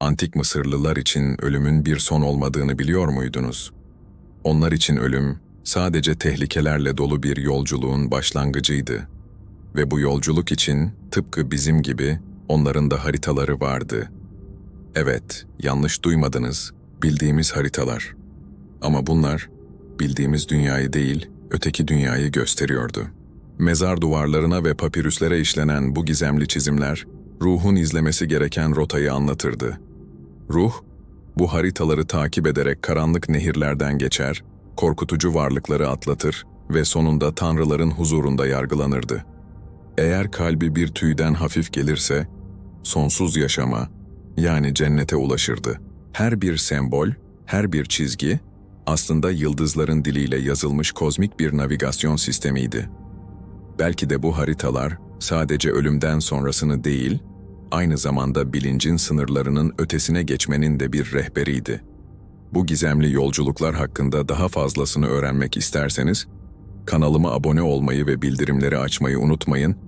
Antik Mısırlılar için ölümün bir son olmadığını biliyor muydunuz? Onlar için ölüm sadece tehlikelerle dolu bir yolculuğun başlangıcıydı. Ve bu yolculuk için tıpkı bizim gibi onların da haritaları vardı. Evet, yanlış duymadınız. Bildiğimiz haritalar. Ama bunlar bildiğimiz dünyayı değil, öteki dünyayı gösteriyordu. Mezar duvarlarına ve papirüslere işlenen bu gizemli çizimler, ruhun izlemesi gereken rotayı anlatırdı. Ruh, bu haritaları takip ederek karanlık nehirlerden geçer, korkutucu varlıkları atlatır ve sonunda tanrıların huzurunda yargılanırdı. Eğer kalbi bir tüyden hafif gelirse, sonsuz yaşama, yani cennete ulaşırdı. Her bir sembol, her bir çizgi, aslında yıldızların diliyle yazılmış kozmik bir navigasyon sistemiydi. Belki de bu haritalar sadece ölümden sonrasını değil, aynı zamanda bilincin sınırlarının ötesine geçmenin de bir rehberiydi. Bu gizemli yolculuklar hakkında daha fazlasını öğrenmek isterseniz, kanalıma abone olmayı ve bildirimleri açmayı unutmayın